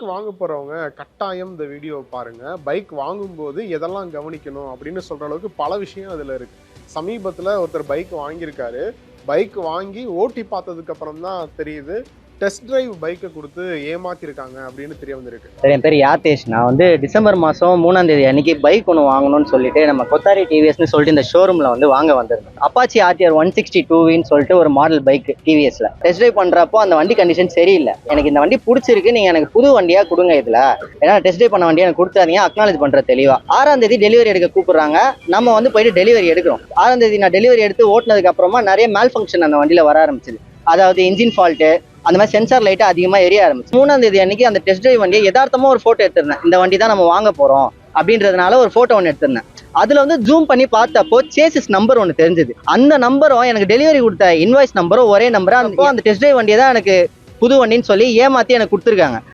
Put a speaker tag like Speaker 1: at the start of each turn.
Speaker 1: Bike வாங்க போறவங்க கட்டாயம் இந்த வீடியோவை பாருங்க. பைக் வாங்கும்போது எதெல்லாம் கவனிக்கணும் அப்படின்னு சொல்ற அளவுக்கு பல விஷயம் அதுல இருக்கு. சமீபத்துல ஒருத்தர் பைக் வாங்கியிருக்காரு. பைக் வாங்கி ஓட்டி பார்த்ததுக்கு அப்புறம் தான் தெரியுது. டெஸ்ட் டிரைவ் பைக்கை கொடுத்து ஏமாத்திருக்காங்க அப்படின்னு தெரிய வந்திருக்கு.
Speaker 2: என் பேர் யாத்தேஷ். நான் வந்து டிசம்பர் மாதம் மூணாம் தேதி அன்னைக்கு பைக் ஒன்று வாங்கணும்னு சொல்லிட்டு நம்ம கொத்தாரி டிவிஎஸ்னு சொல்லிட்டு இந்த ஷோரூமில் வந்து வாங்க வந்திருந்தேன் அப்பாச்சி ஆர்டிஆர் ஒன் சிக்ஸ்டி டூவின்னு சொல்லிட்டு ஒரு மாடல் பைக் டிவிஎஸ்ல டெஸ்ட் ட்ரைவ் பண்ணுறப்போ அந்த வண்டி கண்டிஷன் சரியில்லை. எனக்கு இந்த வண்டி பிடிச்சிருக்கு நீங்கள் எனக்கு புது வண்டியாக கொடுங்க இதில். ஏன்னா டெஸ்ட் ட்ரைவ் பண்ண வண்டியை எனக்கு கொடுத்தாதீங்க அக்னாலேஜ் பண்ணுற தெளிவாக ஆறாம் தேதி டெலிவரி எடுக்க கூப்பிட்றாங்க. நம்ம வந்து போயிட்டு டெலிவரி எடுக்கிறோம். ஆறாம் தேதி நான் டெலிவரி எடுத்து ஓட்டினதுக்கு அப்புறமா நிறைய மேல் ஃபங்க்ஷன் அந்த வண்டியில் வர ஆரம்பிச்சிது. அதாவது இன்ஜின் ஃபால்ட்டு அந்த மாதிரி சென்சார் லைட்டு அதிகமாக எரிய ஆரம்பிச்சு. மூணாம் தேதி அன்னைக்கு அந்த டெஸ்ட் டிரைவ் வண்டியை யதார்த்தமா ஒரு ஃபோட்டோ எடுத்திருந்தேன். இந்த வண்டி தான் நம்ம வாங்க போறோம் அப்படின்றதுனால ஒரு ஃபோட்டோ ஒன்று எடுத்திருந்தேன். அதுல வந்து ஜூம் பண்ணி பார்த்தப்போ சேசிஸ் நம்பர் ஒன்று தெரிஞ்சது. அந்த நம்பரும் எனக்கு டெலிவரி கொடுத்த இன்வாய்ஸ் நம்பரும் ஒரே நம்பரா அந்த டெஸ்ட் டிரைவ் வண்டியை தான் எனக்கு புது வண்டின்னு சொல்லி ஏமாத்தி எனக்கு கொடுத்துருக்காங்க.